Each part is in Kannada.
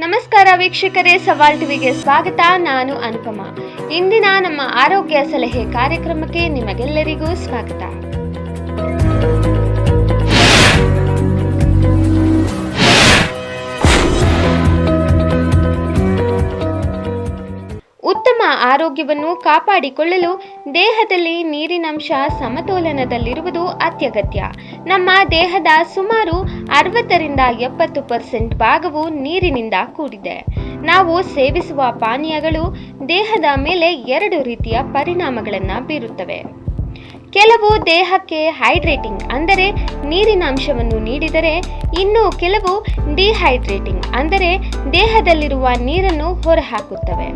ನಮಸ್ಕಾರ ವೀಕ್ಷಕರೇ ಸವಾಲ್ ಟಿವಿಗೆ ಸ್ವಾಗತ. ನಾನು ಅನುಪಮ. ಇಂದಿನ ನಮ್ಮ ಆರೋಗ್ಯ ಸಲಹೆ ಕಾರ್ಯಕ್ರಮಕ್ಕೆ ನಿಮಗೆಲ್ಲರಿಗೂ ಸ್ವಾಗತ. ಆರೋಗ್ಯವನ್ನು ಕಾಪಾಡಿಕೊಳ್ಳಲು ದೇಹದಲ್ಲಿ ನೀರಿನಂಶ ಸಮತೋಲನದಲ್ಲಿರುವುದು ಅತ್ಯಗತ್ಯ. ನಮ್ಮ ದೇಹದ ಸುಮಾರು ಅರವತ್ತರಿಂದ ಎಪ್ಪತ್ತು ಪರ್ಸೆಂಟ್ ಭಾಗವು ನೀರಿನಿಂದ ಕೂಡಿದೆ. ನಾವು ಸೇವಿಸುವ ಪಾನೀಯಗಳು ದೇಹದ ಮೇಲೆ ಎರಡು ರೀತಿಯ ಪರಿಣಾಮಗಳನ್ನು ಬೀರುತ್ತವೆ. ಕೆಲವು ದೇಹಕ್ಕೆ ಹೈಡ್ರೇಟಿಂಗ್ ಅಂದರೆ ನೀರಿನ ಅಂಶವನ್ನು ನೀಡಿದರೆ, ಇನ್ನು ಕೆಲವು ಡಿಹೈಡ್ರೇಟಿಂಗ್ ಅಂದರೆ ದೇಹದಲ್ಲಿರುವ ನೀರನ್ನು ಹೊರಹಾಕುತ್ತವೆ.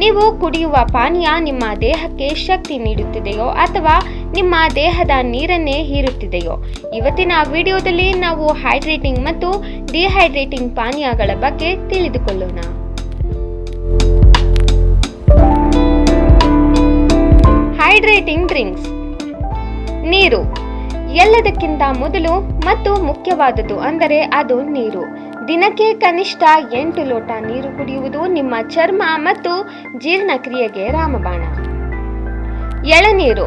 ನೀವು ಕುಡಿಯುವ ಪಾನೀಯ ನಿಮ್ಮ ದೇಹಕ್ಕೆ ಶಕ್ತಿ ನೀಡುತ್ತಿದೆಯೋ ಅಥವಾ ನಿಮ್ಮ ದೇಹದ ನೀರನ್ನೇ ಹೀರುತ್ತಿದೆಯೋ? ಇವತ್ತಿನ ವಿಡಿಯೋದಲ್ಲಿ ನಾವು ಹೈಡ್ರೇಟಿಂಗ್ ಮತ್ತು ಡಿಹೈಡ್ರೇಟಿಂಗ್ ಪಾನೀಯಗಳ ಬಗ್ಗೆ ತಿಳಿದುಕೊಳ್ಳೋಣ. Hydrating drinks. ನೀರು. ಎಲ್ಲದಕ್ಕಿಂತ ಮೊದಲು ಮತ್ತು ಮುಖ್ಯವಾದದ್ದು ಅಂದರೆ ಅದು ನೀರು. ದಿನಕ್ಕೆ ಕನಿಷ್ಠ ಎಂಟು ಲೋಟ ನೀರು ಕುಡಿಯುವುದು ನಿಮ್ಮ ಚರ್ಮ ಮತ್ತು ಜೀರ್ಣಕ್ರಿಯೆಗೆ ರಾಮಬಾಣ. ಎಳನೀರು.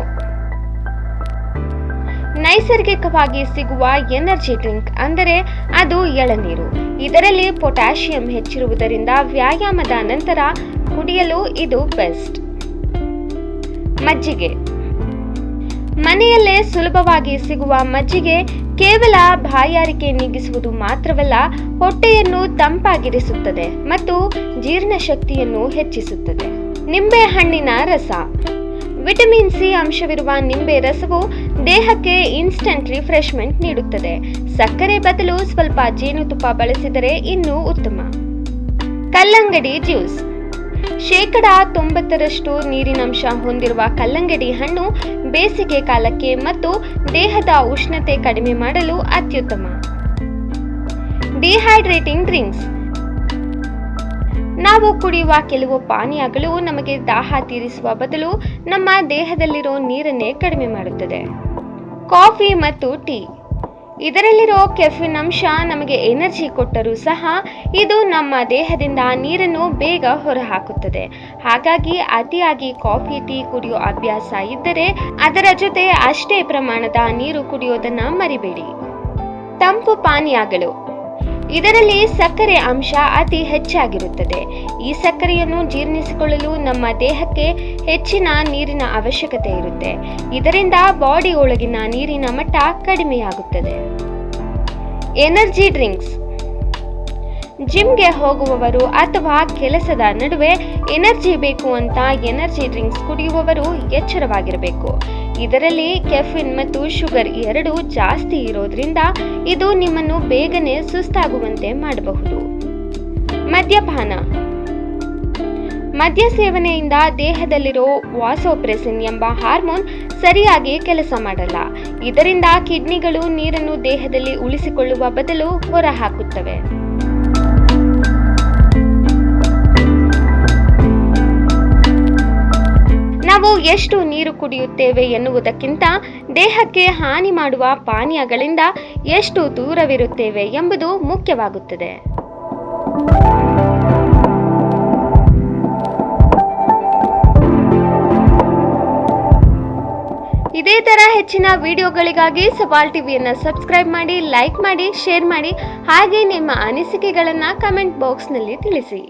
ನೈಸರ್ಗಿಕವಾಗಿ ಸಿಗುವ ಎನರ್ಜಿ ಡ್ರಿಂಕ್ ಅಂದರೆ ಅದು ಎಳನೀರು. ಇದರಲ್ಲಿ ಪೊಟ್ಯಾಷಿಯಂ ಹೆಚ್ಚಿರುವುದರಿಂದ ವ್ಯಾಯಾಮದ ನಂತರ ಕುಡಿಯಲು ಇದು ಬೆಸ್ಟ್. ಮಜ್ಜಿಗೆ. ಮನೆಯಲ್ಲೇ ಸುಲಭವಾಗಿ ಸಿಗುವ ಮಜ್ಜಿಗೆ ಕೇವಲ ಬಾಯಾರಿಕೆ ನೀಗಿಸುವುದು ಮಾತ್ರವಲ್ಲ, ಹೊಟ್ಟೆಯನ್ನು ತಂಪಾಗಿರಿಸುತ್ತದೆ ಮತ್ತು ಜೀರ್ಣಶಕ್ತಿಯನ್ನು ಹೆಚ್ಚಿಸುತ್ತದೆ. ನಿಂಬೆ ಹಣ್ಣಿನ ರಸ. ವಿಟಮಿನ್ ಸಿ ಅಂಶವಿರುವ ನಿಂಬೆ ರಸವು ದೇಹಕ್ಕೆ ಇನ್ಸ್ಟೆಂಟ್ ರಿಫ್ರೆಶ್ಮೆಂಟ್ ನೀಡುತ್ತದೆ. ಸಕ್ಕರೆ ಬದಲು ಸ್ವಲ್ಪ ಜೇನುತುಪ್ಪ ಬಳಸಿದರೆ ಇನ್ನೂ ಉತ್ತಮ. ಕಲ್ಲಂಗಡಿ ಜ್ಯೂಸ್. ಶೇಕಡ ತೊಂಬತ್ತರಷ್ಟು ನೀರಿನಂಶ ಹೊಂದಿರುವ ಕಲ್ಲಂಗಡಿ ಹಣ್ಣು ಬೇಸಿಗೆ ಕಾಲಕ್ಕೆ ಮತ್ತು ದೇಹದ ಉಷ್ಣತೆ ಕಡಿಮೆ ಮಾಡಲು ಅತ್ಯುತ್ತಮ. ಡಿಹೈಡ್ರೇಟಿಂಗ್ ಡ್ರಿಂಕ್ಸ್ ನಾವು ಕುಡಿಯುವ ಕೆಲವು ಪಾನೀಯಗಳು ನಮಗೆ ದಾಹ ತೀರಿಸುವ ಬದಲು ನಮ್ಮ ದೇಹದಲ್ಲಿರೋ ನೀರನ್ನೇ ಕಡಿಮೆ ಮಾಡುತ್ತದೆ. ಕಾಫಿ ಮತ್ತು ಟೀ ಇದರಲ್ಲಿರೋ ಕೆಫಿನ್ ಅಂಶ ನಮಗೆ ಎನರ್ಜಿ ಕೊಟ್ಟರೂ ಸಹ ಇದು ನಮ್ಮ ದೇಹದಿಂದ ನೀರನ್ನು ಬೇಗ ಹೊರಹಾಕುತ್ತದೆ. ಹಾಗಾಗಿ ಅತಿಯಾಗಿ ಕಾಫಿ, ಟೀ ಕುಡಿಯೋ ಅಭ್ಯಾಸ ಇದ್ದರೆ ಅದರ ಜೊತೆ ಅಷ್ಟೇ ಪ್ರಮಾಣದ ನೀರು ಕುಡಿಯೋದನ್ನ ಮರಿಬೇಡಿ. ತಂಪು ಪಾನೀಯಗಳು. ಇದರಲ್ಲಿ ಸಕ್ಕರೆ ಅಂಶ ಅತಿ ಹೆಚ್ಚಾಗಿರುತ್ತದೆ. ಈ ಸಕ್ಕರೆಯನ್ನು ಜೀರ್ಣಿಸಿಕೊಳ್ಳಲು ನಮ್ಮ ದೇಹಕ್ಕೆ ಹೆಚ್ಚಿನ ನೀರಿನ ಅವಶ್ಯಕತೆ ಇರುತ್ತೆ. ಇದರಿಂದ ಬಾಡಿ ಒಳಗಿನ ನೀರಿನ ಮಟ್ಟ ಕಡಿಮೆಯಾಗುತ್ತದೆ. Energy drinks. ಜಿಮ್ಗೆ ಹೋಗುವವರು ಅಥವಾ ಕೆಲಸದ ನಡುವೆ ಎನರ್ಜಿ ಬೇಕು ಅಂತ ಎನರ್ಜಿ ಡ್ರಿಂಕ್ಸ್ ಕುಡಿಯುವವರು ಎಚ್ಚರವಾಗಿರಬೇಕು. ಇದರಲ್ಲಿ ಕೆಫಿನ್ ಮತ್ತು ಶುಗರ್ ಎರಡೂ ಜಾಸ್ತಿ ಇರೋದ್ರಿಂದ ಇದು ನಿಮ್ಮನ್ನು ಬೇಗನೆ ಸುಸ್ತಾಗುವಂತೆ ಮಾಡಬಹುದು. ಮದ್ಯಪಾನ. ಮದ್ಯ ಸೇವನೆಯಿಂದ ದೇಹದಲ್ಲಿರೋ ವಾಸೋಪ್ರೆಸಿನ್ ಎಂಬ ಹಾರ್ಮೋನ್ ಸರಿಯಾಗಿ ಕೆಲಸ ಮಾಡಲ್ಲ. ಇದರಿಂದ ಕಿಡ್ನಿಗಳು ನೀರನ್ನು ದೇಹದಲ್ಲಿ ಉಳಿಸಿಕೊಳ್ಳುವ ಬದಲು ಹೊರಹಾಕುತ್ತವೆ. ಎಷ್ಟು ನೀರು ಕುಡಿಯುತ್ತೇವೆ ಎನ್ನುವುದಕ್ಕಿಂತ ದೇಹಕ್ಕೆ ಹಾನಿ ಮಾಡುವ ಪಾನೀಯಗಳಿಂದ ಎಷ್ಟು ದೂರವಿರುತ್ತೇವೆ ಎಂಬುದು ಮುಖ್ಯವಾಗುತ್ತದೆ. ಇದೇ ತರ ಹೆಚ್ಚಿನ ವಿಡಿಯೋಗಳಿಗಾಗಿ ಸವಾಲ್ ಟಿವಿಯನ್ನು ಸಬ್ಸ್ಕ್ರೈಬ್ ಮಾಡಿ, ಲೈಕ್ ಮಾಡಿ, ಶೇರ್ ಮಾಡಿ, ಹಾಗೆ ನಿಮ್ಮ ಅನಿಸಿಕೆಗಳನ್ನು ಕಮೆಂಟ್ ಬಾಕ್ಸ್ನಲ್ಲಿ ತಿಳಿಸಿ.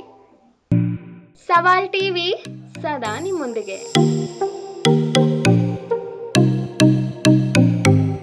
ಸವಾಲ್ ಟಿವಿ ಸದಾ ನಿಮ್ಮೊಂದಿಗೆ.